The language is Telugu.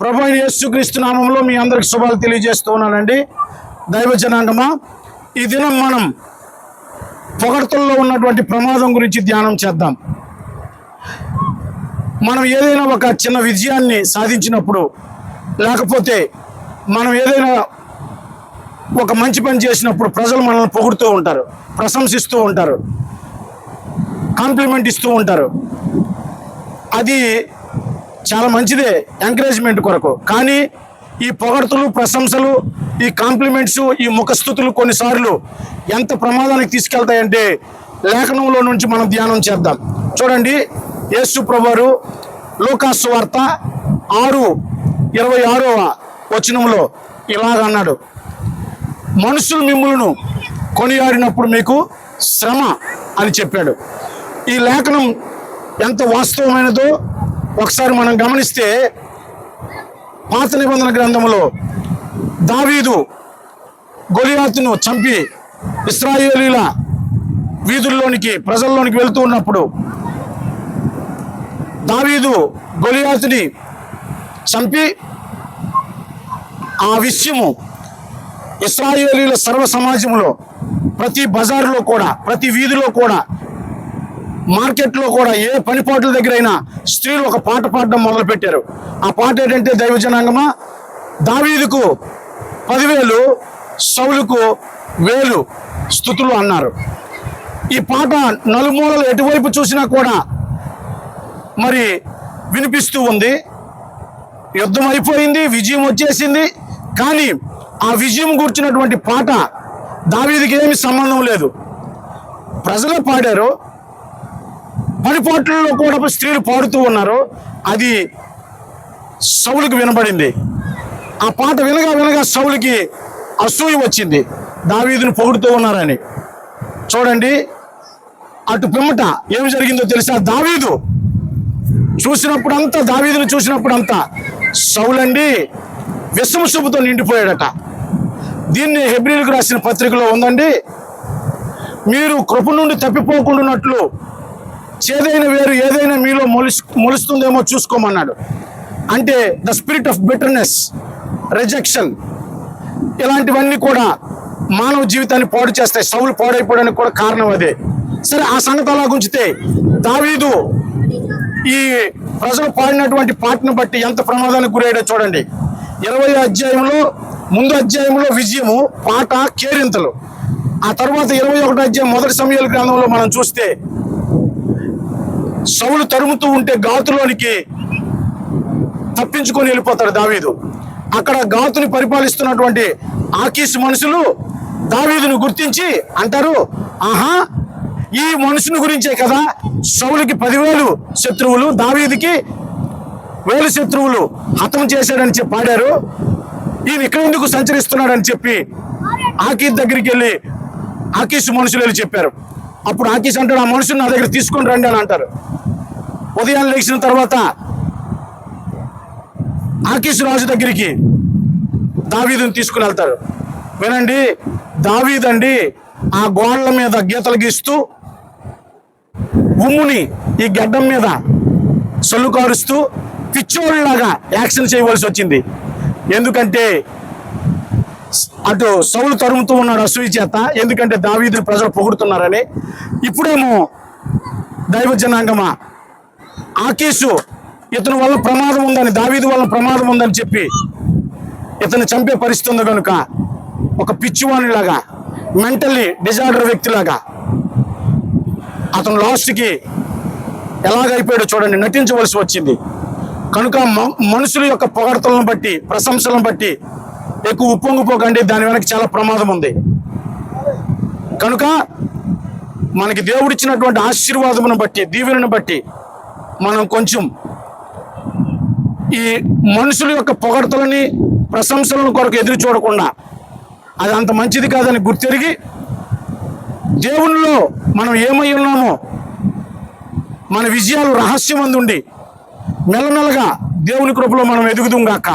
ప్రభు యేసుక్రీస్తు నామంలో మీ అందరికి శుభాలు తెలియజేస్తూ ఉన్నానండి. దైవ జనాంగమా ఈ దినం మనం పొగడ్తల్లో ఉన్నటువంటి ప్రమాదం గురించి ధ్యానం చేద్దాం. మనం ఏదైనా ఒక చిన్న విజయాన్ని సాధించినప్పుడు లేకపోతే మనం ఏదైనా ఒక మంచి పని చేసినప్పుడు ప్రజలు మనల్ని పొగుడుతూ ఉంటారు ప్రశంసిస్తూ ఉంటారు కాంప్లిమెంట్ ఇస్తూ ఉంటారు. అది చాలా మంచిదే ఎంకరేజ్మెంట్ కొరకు. కానీ ఈ పొగడ్తలు ప్రశంసలు ఈ కాంప్లిమెంట్స్ ఈ ముఖస్థుతులు కొన్నిసార్లు ఎంత ప్రమాదానికి తీసుకెళ్తాయంటే లేఖనంలో నుంచి మనం ధ్యానం చేద్దాం. చూడండి యేసు ప్రభువారు లోకాసు వార్త ఆరు ఇరవై ఆరవ వచనంలో ఇలాగ అన్నాడు. మనుషులు మిమ్ములను కొనియాడినప్పుడు మీకు శ్రమ అని చెప్పాడు. ఈ లేఖనం ఎంత వాస్తవమైనదో ఒకసారి మనం గమనిస్తే పాత నిబంధన గ్రంథంలో దావీదు గొలియాతును చంపి ఇస్రాయేలీల వీధుల్లోనికి ప్రజల్లోనికి వెళ్తూ ఉన్నప్పుడు దావీదు గొలియాతుని చంపి ఆ విషయము ఇస్రాయేలీల సర్వ సమాజంలో ప్రతి బజారులో కూడా ప్రతి వీధిలో కూడా మార్కెట్లో కూడా ఏ పనిపాట్ల దగ్గరైనా స్త్రీలు ఒక పాట పాడడం మొదలు పెట్టారు ఆ పాట ఏంటంటే దైవ జనాంగమా దావీదుకు పదివేలు సౌలుకు వేలు స్థుతులు అన్నారు. ఈ పాట నలుమూలలు ఎటువైపు చూసినా కూడా మరి వినిపిస్తూ ఉంది. యుద్ధం అయిపోయింది విజయం వచ్చేసింది కానీ ఆ విజయం కూర్చున్నటువంటి పాట దావీదికి ఏమి సంబంధం లేదు. ప్రజలు పాడారు పనిపాట్లలో కూడా స్త్రీలు పాడుతూ ఉన్నారు. అది సౌలుకి వినబడింది. ఆ పాట వినగా వినగా సౌలుకి అసూయ వచ్చింది. దావీదును పొగుడుతూ ఉన్నారని. చూడండి అటు పిమ్మట ఏమి జరిగిందో తెలుసా? దావీదు చూసినప్పుడంతా దావీదును చూసినప్పుడంతా సౌలండి విషమశుభతో నిండిపోయాడట. దీన్ని హెబ్రిల్కు రాసిన పత్రికలో ఉందండి మీరు కృప నుండి తప్పిపోకుండానట్లు చేదైన వేరు ఏదైనా మీలో మొలిస్ మొలుస్తుందేమో చూసుకోమన్నాడు. అంటే the spirit of bitterness rejection ఇలాంటివన్నీ కూడా మానవ జీవితాన్ని పాడు చేస్తాయి. సౌలు పాడైపోవడానికి కూడా కారణం అదే. సరే ఆ సంగతి అలా గుంచితే దావీదు ఈ ప్రజలు పాడినటువంటి పాటను బట్టి ఎంత ప్రమాదానికి గురయ్యాడో చూడండి. ఇరవై అధ్యాయంలో ముందు అధ్యాయంలో విజయము పాట కేరింతలు. ఆ తర్వాత ఇరవై ఒకటో అధ్యాయం మొదటి సమయాల గ్రంథంలో మనం చూస్తే సౌలు తరుముతూ ఉంటే గాతులోనికి తప్పించుకొని వెళ్ళిపోతాడు దావీదు. అక్కడ గాతుని పరిపాలిస్తున్నటువంటి ఆకీస్ మనుషులు దావీదును గుర్తించి అంటారు ఆహా ఈ మనుషుని గురించే కదా సౌలుకి పదివేలు శత్రువులు దావీదికి వేలు శత్రువులు హతం చేశాడని చెప్పి పాడారు. ఈయన ఇక్కడ ఎందుకు సంచరిస్తున్నాడని చెప్పి ఆకీస్ దగ్గరికి వెళ్ళి ఆకీస్ మనుషులు వెళ్ళి చెప్పారు. అప్పుడు ఆకీస్ అంటాడు ఆ మనుషుని నా దగ్గర తీసుకొని రండి అని అంటారు. ఉదయాన్నే లేచిన తర్వాత ఆకీసు రాజు దగ్గరికి దావీదుని తీసుకుని వెళ్తారు. వినండి దావీదండి ఆ గోడల మీద గీతలు గీస్తూ ఉమ్ముని ఈ గడ్డం మీద సొల్లు కారుస్తూ పిచ్చోళ్ళలాగా యాక్షన్ చేయవలసి వచ్చింది. ఎందుకంటే అటు సౌలు తరుముతూ ఉన్నాడు అసూయ చేత ఎందుకంటే దావీదుని ప్రజలు పొగుడుతున్నారని. ఇప్పుడేమో దైవ జనాంగమా? ఆకీసు ఇతని వల్ల ప్రమాదం ఉందని దావీదు వల్ల ప్రమాదం ఉందని చెప్పి ఇతను చంపే పరిస్థితి ఉంది కనుక ఒక పిచ్చివాణిలాగా మెంటల్లీ డిజార్డర్ వ్యక్తిలాగా అతను లాస్ట్కి ఎలాగైపోయాడో చూడండి నటించవలసి వచ్చింది. కనుక మ- మనుషుల యొక్క పొగడతలను బట్టి ప్రశంసలను బట్టి ఎక్కువ ఉప్పొంగిపోకండి దాని వెనక చాలా ప్రమాదం ఉంది. కనుక మనకి దేవుడిచ్చినటువంటి ఆశీర్వాదమును బట్టి దీవెనను బట్టి మనం కొంచెం ఈ మనుషుల యొక్క పొగడతలని ప్రశంసలను కొరకు ఎదురు చూడకుండా అది అంత మంచిది కాదని గుర్తెరిగి దేవునిలో మనం ఏమై ఉన్నామో మన విజయాలు రహస్యమందుండి మెల్లమెల్లగా దేవుని కృపలో మనం ఎదుగుదాం గాక.